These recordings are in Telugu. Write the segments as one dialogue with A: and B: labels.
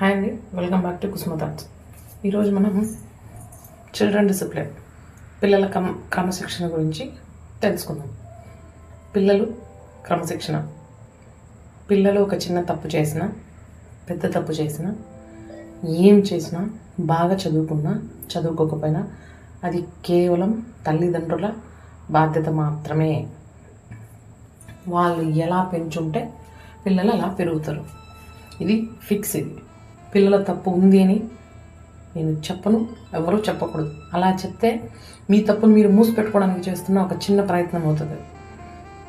A: హాయ్ అండి. Welcome back to Kusuma thoughts. ఈరోజు మనం చిల్డ్రన్ డిసిప్లిన్ పిల్లల క్రమ క్రమశిక్షణ గురించి తెలుసుకుందాం. పిల్లలు క్రమశిక్షణ. పిల్లలు ఒక చిన్న తప్పు చేసినా పెద్ద తప్పు చేసినా ఏం చేసినా బాగా చదువుకున్నా చదువుకోకపోయినా అది కేవలం తల్లిదండ్రుల బాధ్యత మాత్రమే. వాళ్ళు ఎలా పెంచుంటే పిల్లలు అలా పెరుగుతారు. ఇది ఫిక్స్ ఇది. పిల్లల తప్పు ఉంది అని నేను చెప్పను ఎవరూ చెప్పకూడదు. అలా చెప్తే మీ తప్పును మీరు మూసిపెట్టుకోవడానికి చేస్తున్న ఒక చిన్న ప్రయత్నం అవుతుంది.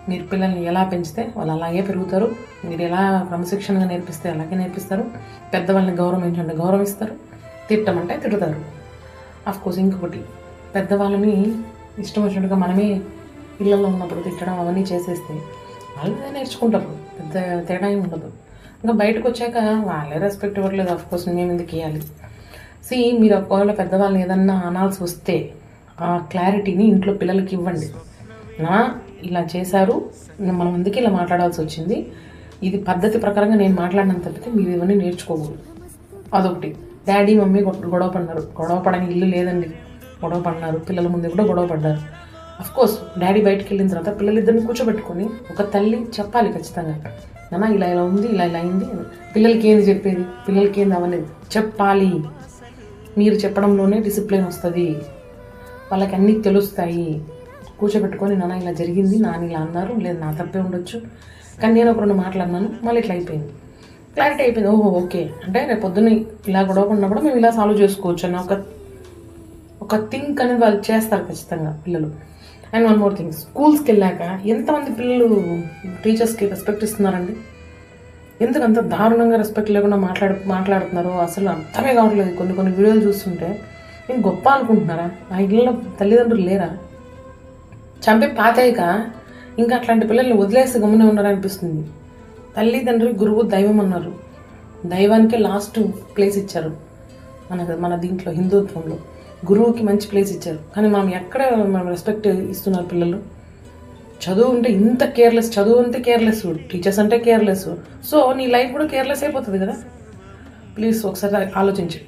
A: మీరు పిల్లల్ని ఎలా పెంచితే వాళ్ళు అలాగే పెరుగుతారు. మీరు ఎలా క్రమశిక్షణగా నేర్పిస్తే అలాగే నేర్పిస్తారు. పెద్దవాళ్ళని గౌరవించండి గౌరవిస్తారు. తిట్టమంటే తిడతారు. కోర్స్ ఇంకొకటి పెద్దవాళ్ళని ఇష్టం వచ్చినట్టుగా మనమే ఇళ్ళల్లో ఉన్నప్పుడు తిట్టడం అవన్నీ చేసేస్తే వాళ్ళు నేర్చుకుంటారు. పెద్ద తేడా ఏమి ఉండదు. ఇంకా బయటకు వచ్చాక వాళ్ళే రెస్పెక్ట్ ఇవ్వట్లేదు కోర్స్ మేము ఎందుకు ఇవ్వాలి సి మీరు ఒకవేళ పెద్దవాళ్ళని ఏదన్నా అనాల్సి వస్తే ఆ క్లారిటీని ఇంట్లో పిల్లలకి ఇవ్వండి. నా ఇలా చేశారు మనం అందుకే ఇలా మాట్లాడాల్సి వచ్చింది. ఇది పద్ధతి ప్రకారంగా నేను మాట్లాడినంత తప్పితే మీరు ఇవన్నీ నేర్చుకోకూడదు. అదొకటి. డాడీ మమ్మీ గొడవ పడినారు. గొడవ పడని ఇల్లు లేదండి. గొడవ పడినారు. పిల్లల ముందు కూడా గొడవ పడ్డారు. అఫ్ కోర్స్ డాడీ బయటకు వెళ్ళిన తర్వాత పిల్లలిద్దరిని కూర్చోబెట్టుకొని ఒక తల్లి చెప్పాలి ఖచ్చితంగా. నాన్న ఇలా ఇలా ఉంది ఇలా ఇలా అయింది. పిల్లలకి ఏంది చెప్పేది? పిల్లలకి ఏంది అవ్వలేదు. చెప్పాలి. మీరు చెప్పడంలోనే డిసిప్లిన్ వస్తుంది. వాళ్ళకి అన్నీ తెలుస్తాయి. కూర్చోబెట్టుకొని నాన్న ఇలా జరిగింది నాన్న ఇలా అన్నారు లేదు నా తప్పే ఉండొచ్చు. కానీ నేను ఒక రెండు మాట్లాడినాను మళ్ళీ ఇట్లా అయిపోయింది. క్లారిటీ అయిపోయింది. ఓహో ఓకే. అంటే రేపు పొద్దున్న ఇలా గొడవ కూడా మేము ఇలా సాల్వ్ చేసుకోవచ్చు అన్న ఒక ఒక థింక్ అనేది వాళ్ళు చేస్తారు ఖచ్చితంగా పిల్లలు. అండ్ వన్ మోర్ థింగ్ స్కూల్స్కి వెళ్ళాక ఎంతమంది పిల్లలు టీచర్స్కి రెస్పెక్ట్ ఇస్తున్నారండి? ఎందుకంత దారుణంగా రెస్పెక్ట్ లేకుండా మాట్లాడు మాట్లాడుతున్నారో అసలు అర్థమే కావట్లేదు. కొన్ని కొన్ని వీడియోలు చూస్తుంటే నేను గొప్ప అనుకుంటున్నారా? ఆ ఇళ్ళలో తల్లిదండ్రులు లేరా? చంపి పాతయ్యక? ఇంకా అట్లాంటి పిల్లల్ని వదిలేసి గమ్మునే ఉన్నారనిపిస్తుంది తల్లిదండ్రులు గురువు దైవం అన్నారు. దైవానికే లాస్ట్ ప్లేస్ ఇచ్చారు. మన మన దీంట్లో హిందుత్వంలో. గురువుకి మంచి ప్లేస్ ఇచ్చారు. కానీ మనం ఎక్కడ మనం రెస్పెక్ట్ ఇస్తున్నారు పిల్లలు? చదువు ఉంటే ఇంత కేర్లెస్ చదువు అంతే కేర్లెస్ టీచర్స్ అంటే కేర్లెస్ సో నీ లైఫ్ కూడా కేర్లెస్ అయిపోతుంది కదా? ప్లీజ్ ఒకసారి ఆలోచించండి.